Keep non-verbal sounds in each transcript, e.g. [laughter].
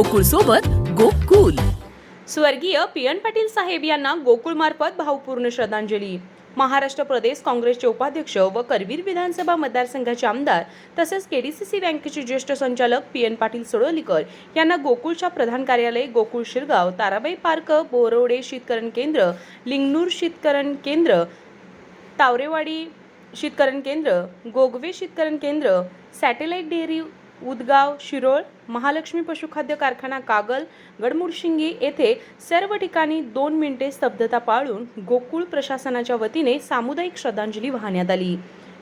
गोकुळ सोबत गोकुल. स्वर्गीय P N Patil साहेब यांना गोकुळमार्फत भावपूर्ण श्रद्धांजली. महाराष्ट्र प्रदेश काँग्रेसचे उपाध्यक्ष व करवीर विधानसभा मतदारसंघाचे आमदार तसेच केडीसीसी बँकेचे ज्येष्ठ संचालक पी एन पाटील सोडोलीकर यांना गोकुळच्या प्रधान कार्यालय गोकुळ शिरगाव ताराबाई पार्क बोरवडे शीतकरण केंद्र लिंगनूर शीतकरण केंद्र तावरेवाडी शीतकरण केंद्र गोगवे शीतकरण केंद्र सॅटेलाईट डेअरी उदगाव शिरोळ महालक्ष्मी पशुखाद्य कारखाना कागल गडमुडशिंगी येथे सर्व ठिकाणी दोन मिनिटे स्तब्धता पाळून गोकुळ प्रशासनाच्या वतीने सामुदायिक श्रद्धांजली वाहण्यात आली.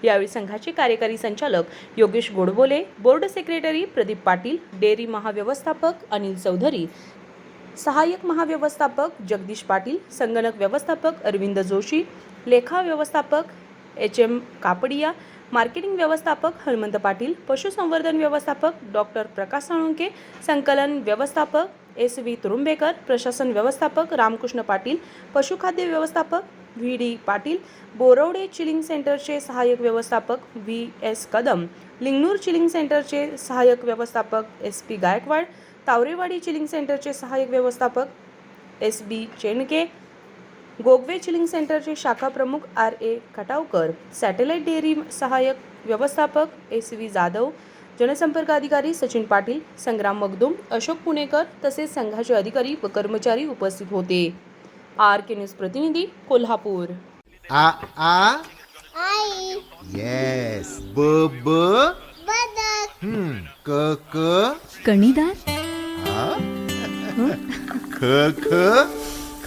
यावेळी संघाचे कार्यकारी संचालक Yogesh Godbole board secretary Pradeep Patil dairy महाव्यवस्थापक अनिल चौधरी सहाय्यक महाव्यवस्थापक जगदीश पाटील संगणक व्यवस्थापक अरविंद जोशी लेखा व्यवस्थापक एच एम कापडिया मार्केटिंग व्यवस्थापक हनुमंत पाटील पशुसंवर्धन व्यवस्थापक डॉक्टर प्रकाश साळुंके संकलन व्यवस्थापक एस व्ही तुरुंबेकर प्रशासन व्यवस्थापक रामकृष्ण पाटील पशुखाद्य व्यवस्थापक V D Patil Borwade chilling सेंटरचे सहाय्यक व्यवस्थापक V S Kadam Lingnur chilling सेंटरचे सहाय्यक व्यवस्थापक S P Gaikwad Tawarewadi chilling सेंटरचे सहाय्यक व्यवस्थापक एस बी चेंडके गोगवे चिलिंग सेंटरचे शाखा प्रमुख R A Khatavkar satellite dairy सहाय्यक व्यवस्थापक एस व्ही जाधव जनसंपर्क अधिकारी सचिन पाटील संग्राम मगदुम अशोक पुणेकर तसेच संघाचे अधिकारी व कर्मचारी उपस्थित होते. आर के न्यूज प्रतिनिधी कोल्हापूर. आ आ? आई. येस ब ब? बदक. हम्म. क क? कणीदार [laughs] ख ख?